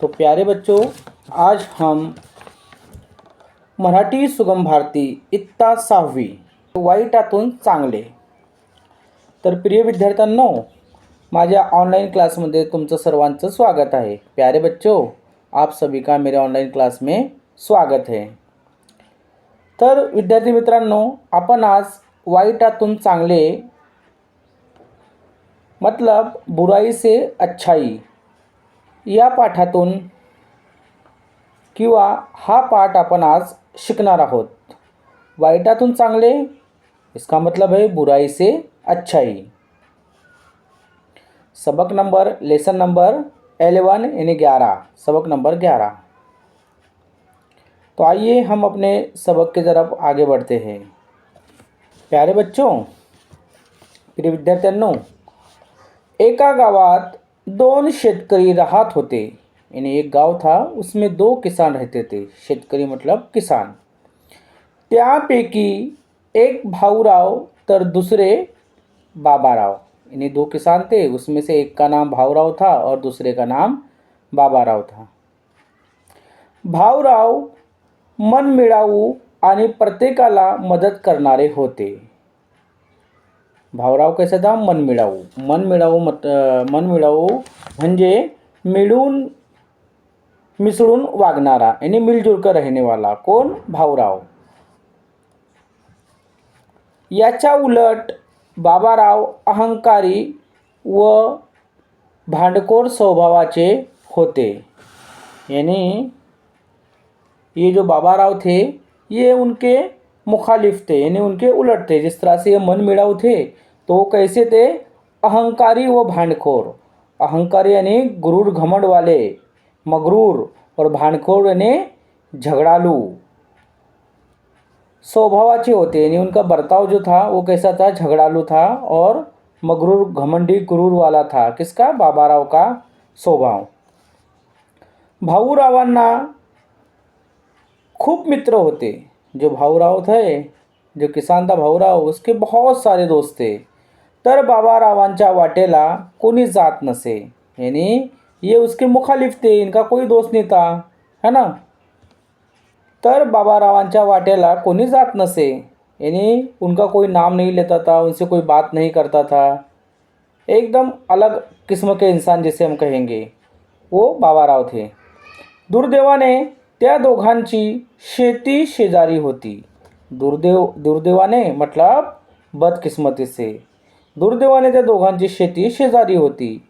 तो प्यारे बच्चों आज हम मराठी सुगम भारती इत्ता सहावी वाईटातून चांगले. तर प्रिय विद्यार्थ्यांनो माझ्या ऑनलाइन क्लासमध्ये तुमचं सर्वांचं स्वागत आहे. प्यारे बच्चों आप सभी का मेरे ऑनलाइन क्लास में स्वागत है. तर विद्यार्थी मित्रांनो आपण आज वाईटातून चांगले मतलब बुराई से अच्छाई या पाठातून किंवा हा पाठ आपण आज शिकणार आहोत. वाईटातून चांगले, इसका मतलब है बुराई से अच्छाई. सबक नंबर, लेसन नंबर एलेवन, यानी ग्यारह. सबक नंबर ग्यारह. तो आइए हम अपने सबक की तरफ़ आगे बढ़ते हैं। प्यारे बच्चों, प्रिय विद्यार्थ्यांनो एका गावात दोन शेतकरी राहत होते. यानी एक गाव था, उसमें दो किसान रहते थे. शेतकरी मतलब किसान. त्यापैकी एक भाऊराव, तर दूसरे बाबाराव. यानी दो किसान थे, उसमें से एक का नाम भाऊराव था और दूसरे का नाम बाबाराव था. भाऊराव मनमिळावू आणि प्रत्येकाला मदत करणारे होते. भाऊराव मन मिळावू. मन मिळावू मत मन मिळावू म्हणजे मिळून मिसळून वागणारा. याने मिलजुल कर रहने वाला कोण? भाऊराव. याच्या उलट बाबाराव अहंकारी व भांडखोर स्वभावाचे होते. यानी ये जो बाबा राव थे ये उनके मुखालिफ थे यानी उनके उलट थे। जिस तरह से ये मन मिड़ाऊ थे तो वो कैसे थे? अहंकारी व भांडखोर। अहंकारी यानी गुरूर घमंड वाले मगरूर और भांडखोर यानी झगड़ालू। स्वभावाचे होते यानी उनका बर्ताव जो था वो कैसा था? झगड़ालू था और मगरूर घमंडी गुरूर वाला था। किसका? बाबाराव का स्वभाव। भाऊरावांना खूप मित्र होते। जो भाऊराव थे, जो किसान था भाऊराव, उसके बहुत सारे दोस्त थे। तर बाबा बाबारावांच्या वाटेला कोणी जात नसे। यानी ये उसके मुखालिफ थे, इनका कोई दोस्त नहीं था, है ना? तर बाबा बाबारावांच्या वाटेला कोणी जात नसे। यानी उनका कोई नाम नहीं लेता था, उनसे कोई बात नहीं करता था। एकदम अलग किस्म के इंसान जिसे हम कहेंगे, वो बाबा राव थे। दुर्दैवाने त्या दोघांची शेती शेजारी होती. दुर्दैव दुर्दैवाने मतलब बदकिस्मतीचे. दुर्दैवाने त्या दोघांची शेती शेजारी होती.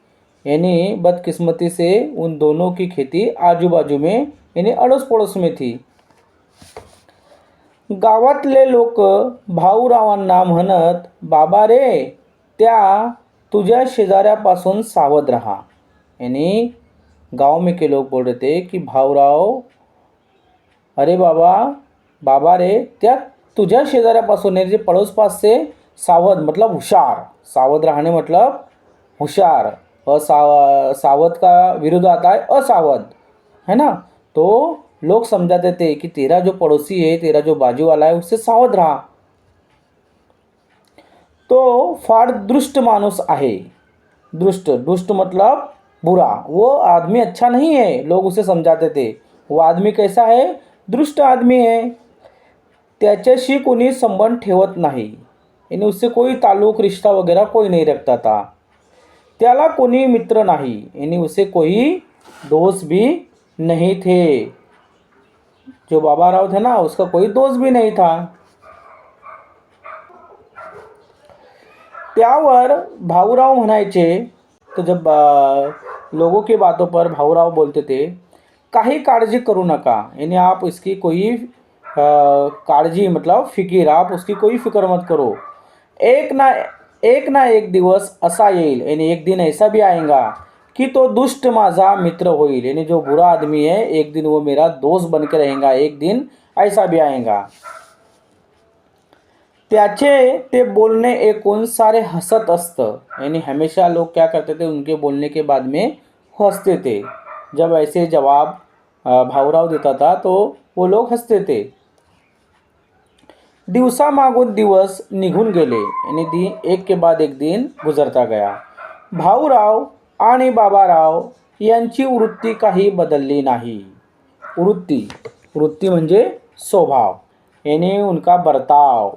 यानी बदकिस्मती से उन दोनों की खेती आजू बाजू में यानी अड़ोस पड़ोस में थी. गावातले लोक भाऊरावांना म्हणत बाबा रे त्या तुझ्या शेजाऱ्यापासून सावध रहा. यानी गाव में के लोग बोल रहे थे कि भाऊराव अरे बाबा बाबा रे, त्या तुझ्या शेजाऱ्यापासून जे पड़ोस पास से सावध मतलब हुशार. सावध रहने मतलब होशियार असाव सावध का विरुद्ध आता है असावध. है ना? तो लोग समझाते थे कि तेरा जो पड़ोसी है तेरा जो बाजू वाला है उससे सावध रहा. तो फार दुष्ट माणूस आहे. दुष्ट दुष्ट मतलब बुरा. वो आदमी अच्छा नहीं है, लोग उसे समझाते थे. वो आदमी कैसा है? दुष्ट आदमी आहे. त्याच्याशी कोणी संबंध ठेवत नाही. यानी उससे कोई ताल्लुक रिश्ता वगैरह कोई नहीं रखता था त्याला कोणी मित्र नाही. यानी उसे कोई दोस्त भी नहीं थे. जो बाबा राव थे ना उसका कोई दोस्त भी नहीं था. त्यावर भाऊराव म्हणायचे तो जब अ, लोगों की बातों पर भाऊराव बोलते थे काही काळजी करू नका. यानी आप इसकी कोई काळजी मतलब फिकीर, आप उसकी कोई फ़िक्र मत करो. एक ना एक ना एक दिवस असा येईल. यानी एक दिन ऐसा भी आएगा कि तो दुष्ट माझा मित्र होईल. यानी जो बुरा आदमी है, एक दिन वो मेरा दोस्त बन के रहेगा. एक दिन ऐसा भी आएगा. त्याचे ते बोलणे ऐकून सारे हसत असतं. यानी हमेशा लोग क्या करते थे? उनके बोलने के बाद में हँसते थे. जब ऐसे जवाब भाऊराव देता था तो वो लोग हंसते थे। दिवसामागून दिवस निघून गेले आणि दिन एक के बाद एक दिन गुजरता गया। भाऊराव आणि बाबाराव यांची वृत्ती काही बदलली नाही। वृत्ती वृत्ती म्हणजे स्वभाव यानी उनका बर्ताव।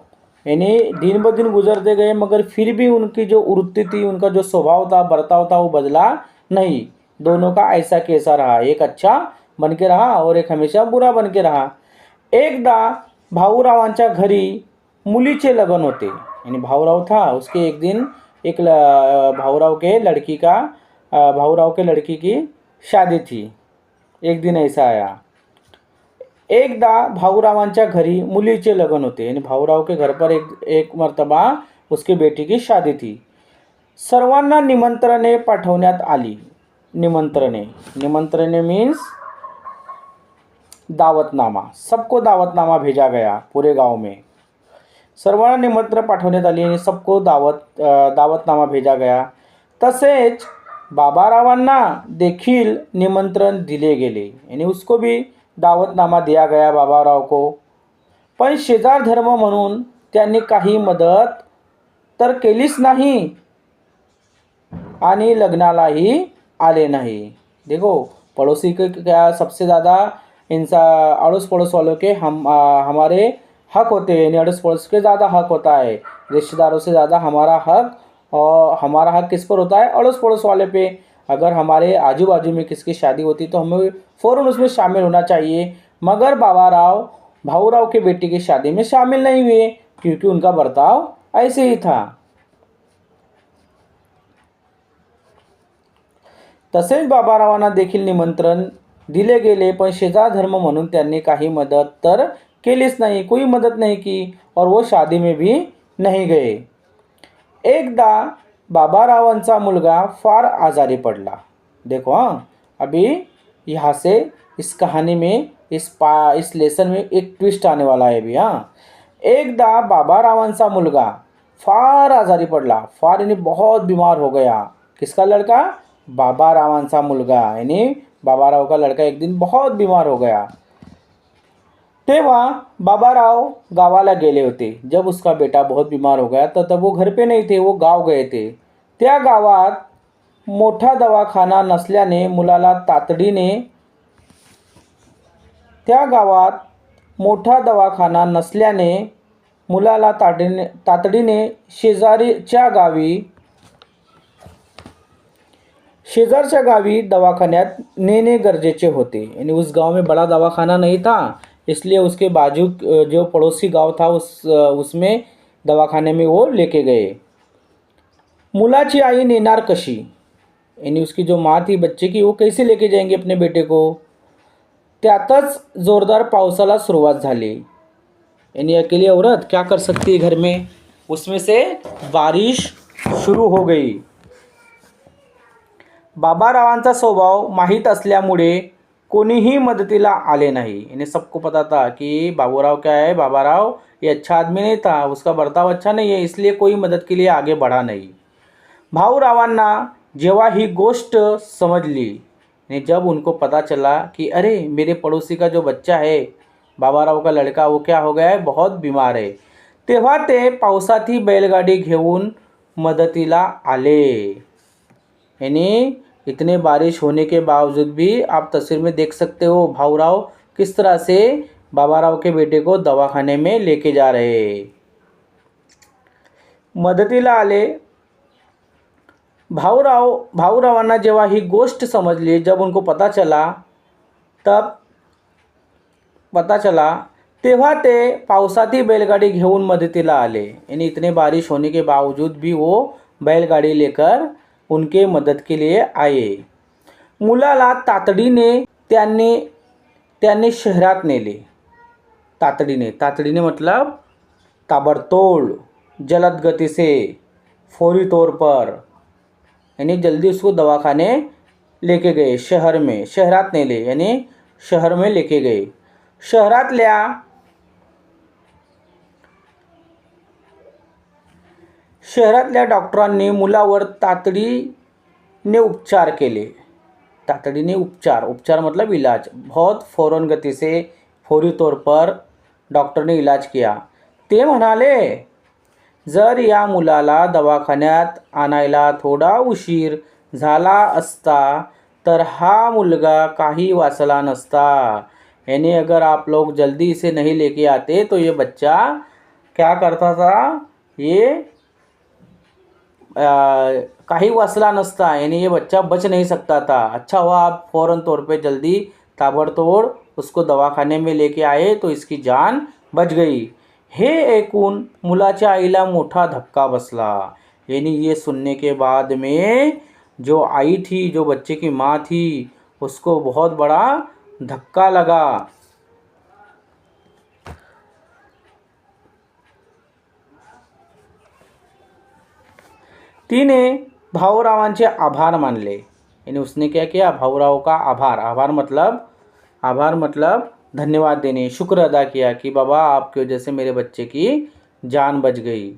यानी दिन ब दिन गुजरते गए मगर फिर भी उनकी जो वृत्ति थी उनका जो स्वभाव था बर्ताव था वो बदला नहीं। दोनों का ऐसा कैसा रहा? एक अच्छा बन के रहा और एक हमेशा बुरा बन के रहा। एकदा भाऊरावांच्या घरी मुलीचे लग्न होते. यानी भाऊराव था उसके एक दिन एक ल- भाऊराव के लड़की का भाऊराव के लड़की की शादी थी. एक दिन ऐसा आया. एकदा भाऊरावांच्या घरी मुलीचे लग्न होते. यानी भाऊराव के घर पर एक एक मर्तबा उसकी बेटी की शादी थी. सर्वांना निमंत्रणे पाठवण्यात आली. निमंत्रणे. निमंत्रणे मीन्स दावतनामा. सबको दावतनामा भेजा गया पुरे गाव में. सर्वांना निमंत्रण पाठवण्यात आली आणि सबको दावत दावतनामा भेजा गया. तसेच बाबारावांना देखील निमंत्रण दिले गेले. आणि उसको भी दावतनामा दिया गया बाबाराव को. पण शेजार धर्म म्हणून त्यांनी काही मदत तर केलीच नाही. आणि लग्नालाही आले नहीं। देखो पड़ोसी के क्या सबसे ज़्यादा इंसा अड़ोस पड़ोस वालों के हम आ, हमारे हक होते हैं यानी अड़ोस पड़ोस के ज़्यादा हक होता है। रिश्तेदारों से ज़्यादा हमारा हक और हमारा हक किस पर होता है? अड़ोस पड़ोस वाले पे। अगर हमारे आजू बाजू में किसकी शादी होती तो हमें फ़ौरन उसमें शामिल होना चाहिए। मगर बाबा राव भाऊ राव के बेटे की शादी में शामिल नहीं हुए क्योंकि उनका बर्ताव ऐसे ही था। तसेच बाबारावांना देखील निमंत्रण दिले गेले पण शेजार धर्म म्हणून त्यांनी काही मदत तर केलीच नाही. कोई मदत नहीं की? और वो शादी में भी नहीं गए. एकदा बाबारावांचा मुलगा फार आजारी पडला. देखो हाँ अभी यहाँ से इस कहानी में इस पा इस लेसन में एक ट्विस्ट आने वाला है अभी हाँ. एकदा बाबारावांचा मुलगा फार आजारी पडला. फार यानी बहुत बीमार हो गया. किसका लड़का? बाबारावांचा मुलगा यानी बाबाराव का लड़का एक दिन बहुत बीमार हो गया। तेव्हा बाबाराव गावाला गेले होते। जब उसका बेटा बहुत बीमार हो गया तो तब वो घर पे नहीं थे वो गाव गए थे। त्या गावात मोठा दवाखाना नसल्याने मुलाला तातडीने त्या गावात मोठा दवाखाना नसल्याने मुलाला तातडीने तातडीने शेजारीच्या गावी शेजारच्या गावी दवाखान्यात नेने गरजेचे होते. यानी उस गाँव में बड़ा दवाखाना नहीं था, इसलिए उसके बाजू जो पड़ोसी गाँव था, उस उसमें दवाखाने में वो लेके गए। मुलाची आई नेणार कशी? यानी उसकी जो माँ थी, बच्चे की, वो कैसे लेके जाएँगे अपने बेटे को? त्यातच जोरदार पावसाला झाली. यानी अकेली औरत क्या कर सकती है घर में? उसमें से बारिश शुरू हो गई। बाबारावांचा स्वभाव माहीत असल्यामुळे कोणीही मदतीला आले नहीं. इन्हें सबको पता था कि बाबूराव क्या है? बाबाराव ये अच्छा आदमी नहीं था उसका बर्ताव अच्छा नहीं है इसलिए कोई मदद के लिए आगे बढ़ा नहीं। भाऊरावांना जेव्हा ही गोष्ट समजली जब उनको पता चला कि अरे मेरे पड़ोसी का जो बच्चा है बाबाराव का लड़का वो क्या हो गया है? बहुत बीमार है। तेव्हा ते पावसात ही बैलगाडी घेऊन मदतीला आले. यानी इतने बारिश होने के बावजूद भी आप तस्वीर में देख सकते हो भाऊराव किस तरह से बाबा राव के बेटे को दवाखाने में लेके जा रहे। मदतीला आले भाऊराव भाऊरावांना जेव्हा ही गोष्ट समझ समजली, जब उनको पता चला, तब पता चला ते पावसाती बैलगाडी घेऊन मदतीला आले यानी इतने बारिश होने के बावजूद भी वो बैलगाडी लेकर उनके मदत के लिए आए। मुलाला तातडीने त्यांनी त्यांनी शहरात नेले। तातडीने तातडीने मतलब ताबड़तोड़ जलद गति से फौरी तौर पर यानी जल्दी उसको दवाखाने लेके गए शहर में शहरात नेले यानी शहर में लेके गए। शहरातल्या शहरातल्या डॉक्टरांनी मुलावर तातडीने उपचार केले. तातडीने उपचार. उपचार मतलब इलाज. बहुत फ़ौरन गति से फौरी तौर पर डॉक्टर ने इलाज किया. ते म्हणाले जर या मुलाला दवाखान्यात आणायला थोडा उशीर झाला असता तर हा मुलगा काही वाचला नसता. यानी अगर आप लोग जल्दी इसे नहीं लेके आते तो ये बच्चा क्या करता था? ये अ, काही वाचला नसता. यानी ये बच्चा बच नहीं सकता था अच्छा हुआ आप फ़ौरन तौर पे जल्दी ताबड़तोड़ उसको दवाखाने में लेके आए तो इसकी जान बच गई. हे ऐकून मुलाच्या आईला मोठा धक्का बसला. यानी ये सुनने के बाद में जो आई थी जो बच्चे की माँ थी उसको बहुत बड़ा धक्का लगा. तिने भाऊरावांचे आभार मानले. यानी उसने क्या किया? भाऊराव का आभार. आभार मतलब आभार मतलब धन्यवाद देने शुक्र अदा किया कि बाबा आपकी वजह से मेरे बच्चे की जान बच गई।